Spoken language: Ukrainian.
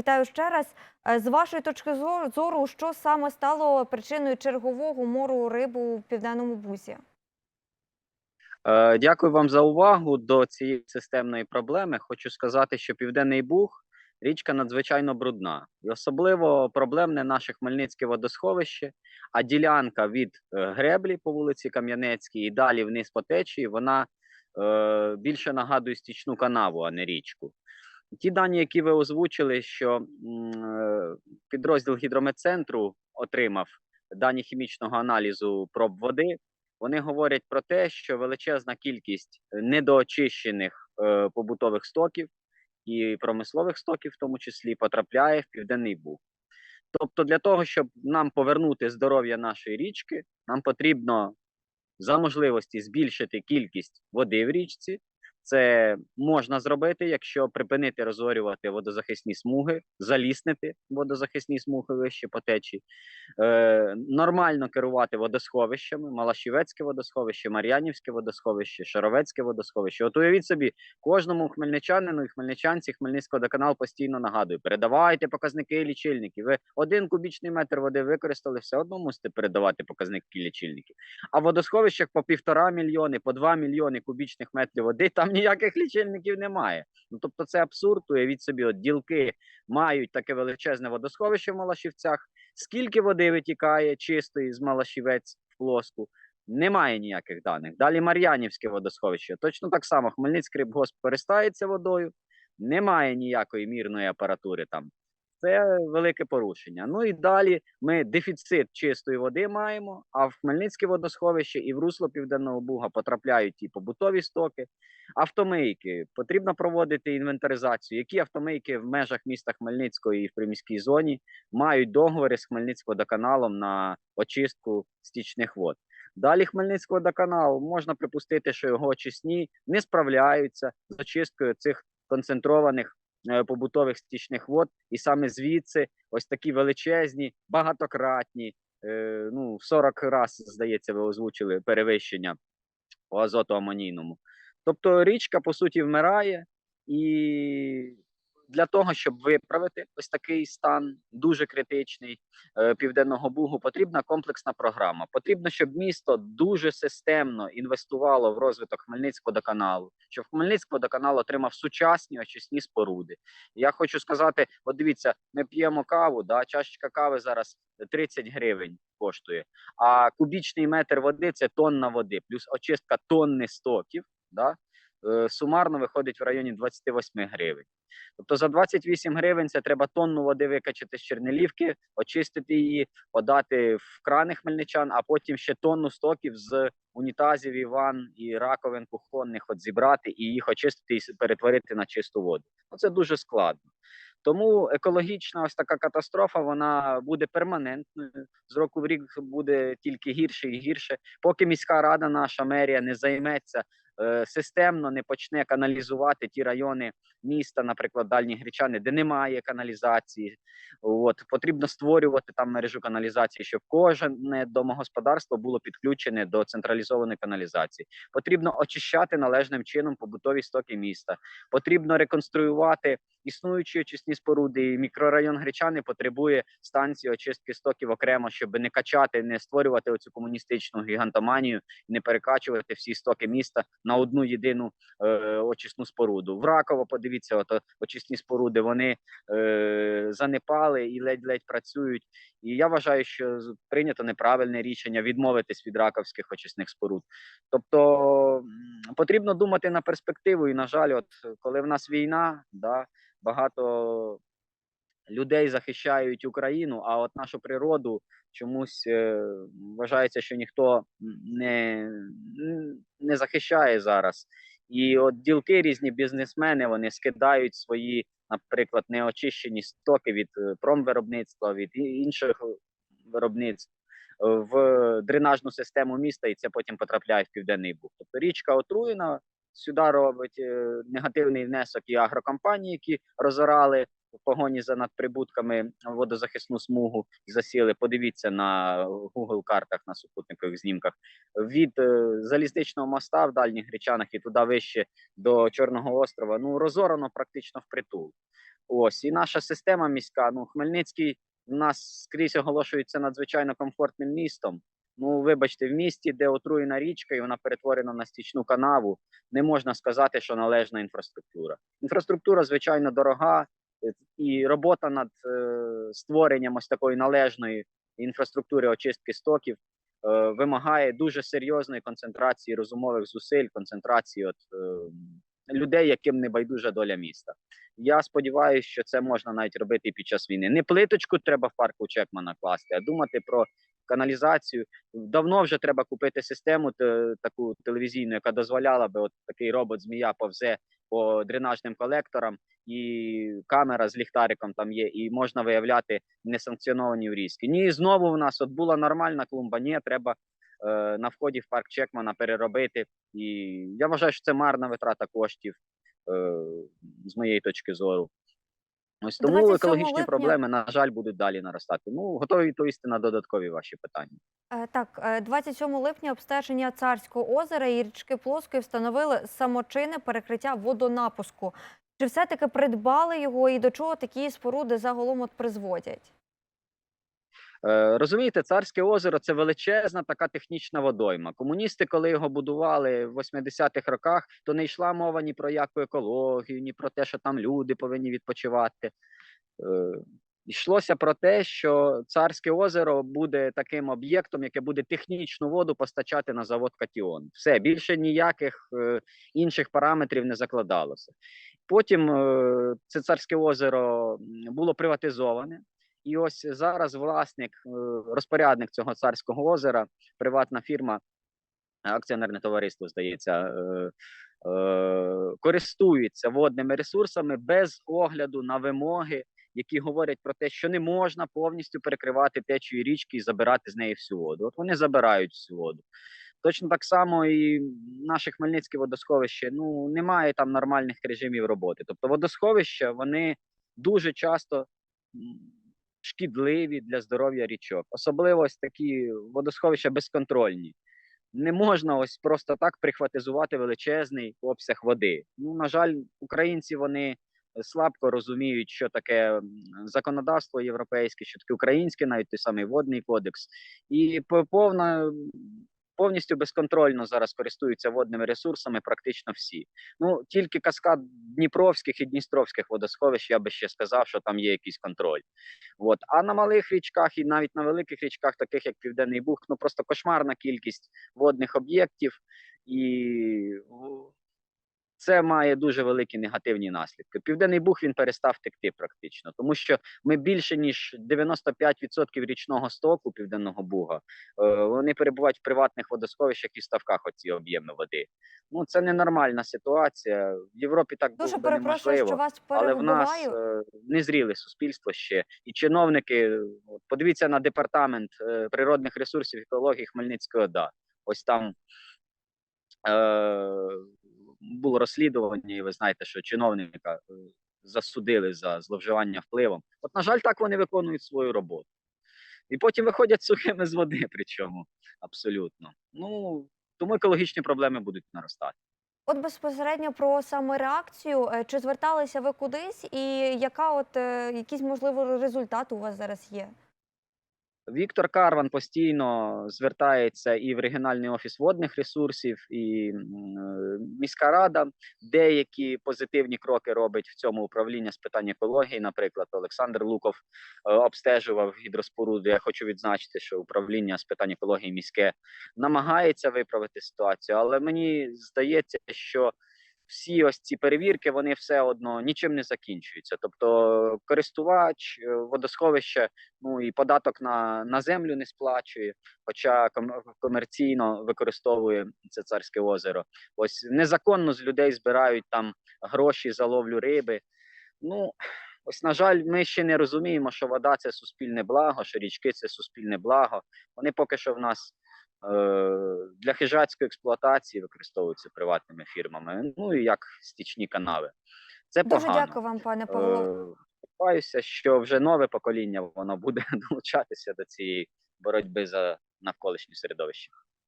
Вітаю ще раз. Е, З вашої точки зору- що саме стало причиною чергового мору риби у південному бузі? Е, Дякую вам за увагу до цієї системної проблеми. Хочу сказати, що Південний Буг річка надзвичайно брудна, і особливо проблемне наше Хмельницьке водосховище. А ділянка від е, греблі по вулиці Кам'янецькій і далі вниз по течії, вона е, більше нагадує стічну канаву, а не річку. Ті дані, які ви озвучили, що е, підрозділ гідрометцентру отримав дані хімічного аналізу проб води, вони говорять про те, що величезна кількість недоочищених е, побутових стоків і промислових стоків, в тому числі, потрапляє в південний буг. Тобто, для того, щоб нам повернути здоров'я нашої річки, нам потрібно за можливості збільшити кількість води в річці. Це можна зробити, якщо припинити розорювати водозахисні смуги, заліснити водозахисні смуги вище по течії, е, нормально керувати водосховищами, Малашівецьке водосховище, Мар'янівське водосховище, Шаровецьке водосховище. От уявіть собі, кожному хмельничанину і хмельничанці Хмельницький водоканал постійно нагадує: передавайте показники лічильників. Ви один кубічний метр води використали, все одно мусите передавати показники лічильників. А в водосховищах по півтора мільйони, по два мільйони кубічних метрів води, там ніяких лічильників немає. Ну тобто це абсурд. Уявіть собі, от ділки мають таке величезне водосховище в Малашівцях. Скільки води витікає чистої з Малашівець в плоску? Немає ніяких даних. Далі Мар'янівське водосховище. Точно так само Хмельницький рибгосп користається водою, немає ніякої мірної апаратури там. Це велике порушення. Ну і далі ми дефіцит чистої води маємо. А в Хмельницьке водосховище і в русло Південного Буга потрапляють і побутові стоки, автомийки. Потрібно проводити інвентаризацію. Які автомийки в межах міста Хмельницького і в приміській зоні мають договори з Хмельницьким водоканалом на очистку стічних вод. Далі Хмельницький водоканал можна припустити, що його очисні не справляються з очисткою цих концентрованих побутових стічних вод, і саме звідси ось такі величезні, багатократні, е, ну в 40 разів, здається, ви озвучили перевищення по азоту амонійному. Тобто річка по суті вмирає, і для того, щоб виправити ось такий стан дуже критичний е, південного бугу, потрібна комплексна програма. Потрібно, щоб місто дуже системно інвестувало в розвиток Хмельницького водоканалу, щоб Хмельницький водоканал отримав сучасні очисні споруди. Я хочу сказати: от дивіться, ми п'ємо каву, да, чашечка кави зараз 30 гривень коштує, а кубічний метр води це тонна води, плюс очистка тонни стоків. Да, сумарно виходить в районі 28 гривень. Тобто за 28 гривень це треба тонну води викачати з Чернелівки, очистити її, подати в крани хмельничан, а потім ще тонну стоків з унітазів і ванн і раковин кухонних от зібрати і їх очистити і перетворити на чисту воду. Ну, це дуже складно. Тому екологічна ось така катастрофа вона буде перманентною. З року в рік буде тільки гірше і гірше. Поки міська рада, наша мерія не займеться е, системно, не почне каналізувати ті райони міста, наприклад, дальні гречани, де немає каналізації. От потрібно створювати там мережу каналізації, щоб кожне домогосподарство було підключене до централізованої каналізації. Потрібно очищати належним чином побутові стоки міста. Потрібно реконструювати існуючі очисні споруди. І мікрорайон Гречани потребує станції очистки стоків окремо, щоб не качати, не створювати оцю комуністичну гігантоманію, не перекачувати всі стоки міста на одну єдину е, очисну споруду. В Раково, подивіться, ото очисні споруди вони е, занепали і ледь-ледь працюють. І я вважаю, що прийнято неправильне рішення відмовитись від раковських очисних споруд. Тобто потрібно думати на перспективу. І, на жаль, от коли в нас війна, да, багато людей захищають Україну, а от нашу природу чомусь е, вважається, що ніхто не, не захищає зараз. І от ділки різні бізнесмени вони скидають свої, наприклад, неочищені стоки від е, промвиробництва, від інших виробництв е, в дренажну систему міста, і це потім потрапляє в південний буг. Тобто річка отруєна. Сюди робить негативний внесок і агрокомпанії, які розорали погоні за надприбутками водозахисну смугу засіли. Подивіться на Google картах на супутникових знімках. Від е, залізничного моста в дальніх гречанах і туди вище до Чорного острова. Ну розорано практично впритул. Ось і наша система міська. Ну Хмельницький в нас скрізь оголошується надзвичайно комфортним містом. Ну, вибачте, в місті, де отруєна річка, і вона перетворена на стічну канаву, не можна сказати, що належна інфраструктура. Інфраструктура, звичайно, дорога, і робота над е, створенням ось такої належної інфраструктури очистки стоків е, вимагає дуже серйозної концентрації розумових зусиль, концентрації от, е, людей, яким не байдужа доля міста. Я сподіваюся, що це можна навіть робити під час війни. Не плиточку треба в парку Чекмана класти, а думати про каналізацію. Давно вже треба купити систему те- таку телевізійну, яка дозволяла би от такий робот змія повзе по дренажним колекторам, і камера з ліхтариком там є, і можна виявляти несанкціоновані врізки. Ні, знову в нас от була нормальна клумба. Ні, треба е, на вході в парк Чекмана переробити. І я вважаю, що це марна витрата коштів е, з моєї точки зору. Ось тому 27 екологічні липня- проблеми, на жаль, будуть далі наростати. Ну, готові відповісти на додаткові ваші питання. Е, Так, е, 27 липня обстеження Царського озера і річки Плоскої встановили самочинне перекриття водонапуску. Чи все-таки придбали його і до чого такі споруди загалом от призводять? Е, розумієте, царське озеро це величезна така технічна водойма. Комуністи, коли його будували в 80-х роках, то не йшла мова ні про яку екологію, ні про те, що там люди повинні відпочивати. Е, йшлося про те, що царське озеро буде таким об'єктом, яке буде технічну воду постачати на завод Катіон. Все більше ніяких е, інших параметрів не закладалося. Потім це царське озеро було приватизоване. І ось зараз власник, е, розпорядник цього царського озера, приватна фірма, акціонерне товариство, здається, е, е, користується водними ресурсами без огляду на вимоги, які говорять про те, що не можна повністю перекривати течію річки і забирати з неї всю воду. От вони забирають всю воду. Точно так само і наше Хмельницьке водосховище ну немає там нормальних режимів роботи. Тобто водосховища вони дуже часто шкідливі для здоров'я річок, особливо ось такі водосховища безконтрольні. Не можна ось просто так прихватизувати величезний обсяг води. Ну, на жаль, українці вони слабко розуміють, що таке законодавство європейське, що таке українське, навіть той самий водний кодекс, і по- повна повністю безконтрольно зараз користуються водними ресурсами практично всі. Ну тільки каскад Дніпровських і Дністровських водосховищ, я би ще сказав, що там є якийсь контроль. От. А на малих річках і навіть на великих річках, таких як Південний Буг, ну просто кошмарна кількість водних об'єктів, і це має дуже великі негативні наслідки. Південний Буг він перестав текти практично, тому що ми більше ніж 95% річного стоку Південного Буга е, вони перебувають в приватних водосховищах і ставках. Оці об'єми води. Ну це ненормальна ситуація. В Європі так Дуже перепрошую, що вас Але в нас е, незріле суспільство ще і чиновники. подивіться на департамент е, природних ресурсів і екології Хмельницької ОДА. Ось там е, було розслідування, і ви знаєте, що чиновника е, засудили за зловживання впливом. От, на жаль, так вони виконують свою роботу. І потім виходять сухими з води, причому абсолютно. Ну тому екологічні проблеми будуть наростати. От безпосередньо про саме реакцію. Е, Чи зверталися ви кудись, і яка от е, якийсь можливо результат у вас зараз є? Віктор Карван постійно звертається і в регіональний офіс водних ресурсів, і міська рада деякі позитивні кроки робить в цьому управління з питань екології. Наприклад, Олександр Луков е, обстежував гідроспоруди. Я хочу відзначити, що управління з питань екології міське намагається виправити ситуацію, але мені здається, що всі ось ці перевірки вони все одно нічим не закінчуються. Тобто, користувач е, водосховища ну і податок на, на землю не сплачує, хоча комерційно використовує це царське озеро. Ось незаконно з людей збирають там гроші за ловлю риби. Ну ось, на жаль, ми ще не розуміємо, що вода це суспільне благо, що річки це суспільне благо. Вони поки що в нас. Е, Для хижацької експлуатації використовуються приватними фірмами, ну і як стічні канави. Це Дуже погано. дякую вам, пане Павло. Е, сподіваюся, що вже нове покоління воно буде долучатися до цієї боротьби за навколишнє середовище.